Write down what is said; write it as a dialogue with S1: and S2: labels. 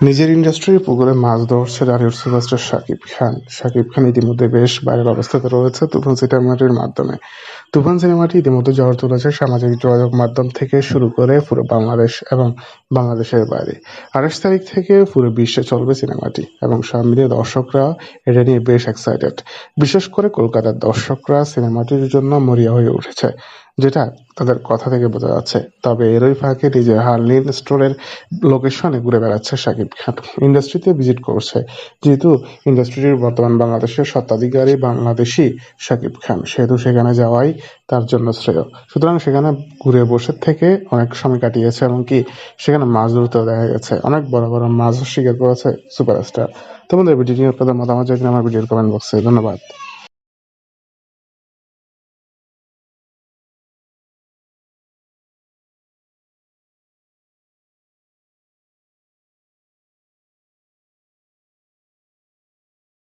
S1: নিজের ইন্ডাস্ট্রির পুকুরে মাছ ধরছে নারীর সুপারস্টার শাকিব খান। শাকিব খান ইতিমধ্যে বেশ বাইরের অবস্থাতে রয়েছে তুফান সিনেমাটির মাধ্যমে। তুফান সিনেমাটি ইতিমধ্যে ঝড় তুলেছে সামাজিক যোগাযোগ মাধ্যম থেকে শুরু করে পুরো বাংলাদেশ এবং বাংলাদেশের বাইরে। আঠাশ তারিখ থেকে পুরো বিশ্বে চলবে সিনেমাটি, এবং সব মিলিয়ে দর্শকরা এটা নিয়ে বেশ এক্সাইটেড বিশেষ করে কলকাতার দর্শকরা সিনেমাটির জন্য মরিয়া হয়ে উঠেছে, যেটা তাদের কথা থেকে বোঝা যাচ্ছে। তবে এরই ফাঁকে নিজের হার্লিন স্টোরের লোকেশনে ঘুরে বেড়াচ্ছে শাকিব খান। ইন্ডাস্ট্রিতে ভিজিট করছে, যেহেতু ইন্ডাস্ট্রিটির বর্তমান বাংলাদেশের স্বত্বাধিকারী বাংলাদেশি শাকিব খান, সেহেতু সেখানে যাওয়াই তার জন্য শ্রেয়। সুতরাং সেখানে ঘুরে বসে থেকে অনেক সময় কাটিয়েছে, এমনকি সেখানে মাছ ধরতে দেখা গেছে অনেক বড় বড় মাছ শিকার করেছে সুপারস্টার তোমাদের ভিডিও নিয়ে আপনাদের মতামত জানিয়ে আমার ভিডিওর কমেন্ট বক্সে ধন্যবাদ।